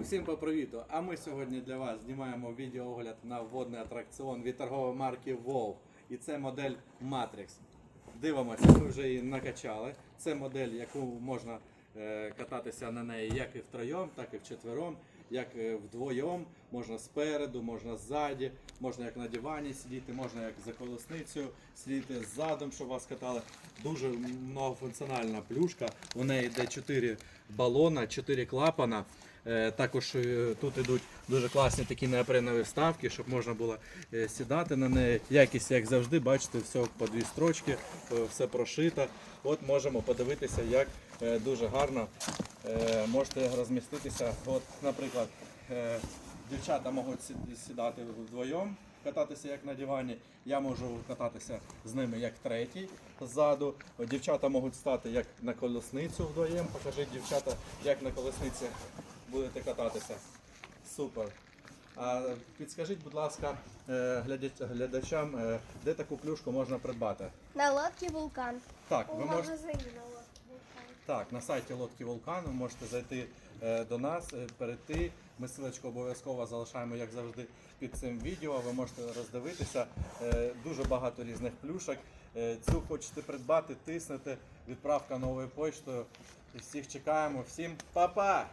Усім по привіту! А ми сьогодні для вас знімаємо відеоогляд на водний атракціон від торгової марки WOW. І це модель Matrix. Дивимося, ми вже її накачали. Це модель, яку можна е, кататися на неї як і втроєм, так і вчетвером, як е, вдвоєм. Можна спереду, можна ззаді, можна як на дивані сидіти, можна як за колесницею сидіти ззадом, щоб вас катали. Дуже многофункціональна плюшка. У неї йде 4 балона, 4 клапана. Е, Також е, тут йдуть дуже класні такі неопренові вставки, щоб можна було сідати на неї. Якість, як завжди, бачите, все по дві строчки, все прошито. От можемо подивитися, як дуже гарно можете розміститися. От, наприклад, е, дівчата можуть сідати вдвоєм, кататися як на дивані. Я можу кататися з ними як третій ззаду. Дівчата можуть стати як на колесницю вдвоєм. Покажіть, дівчата, як на колесниці будете кататися. Супер. А підскажіть, будь ласка, е, глядачам, е, де таку плюшку можна придбати? На лодці вулкан. Так, У ви можете. магазині на лодці вулкан. Так, на сайті лодки Вулкан ви можете зайти е, до нас, е, перейти. Ми силочку обов'язково залишаємо, як завжди, під цим відео. Ви можете роздивитися. Е, дуже багато різних плюшок. Цю хочете придбати, тиснете. Відправка новою почтою. Всіх чекаємо. Всім па-па!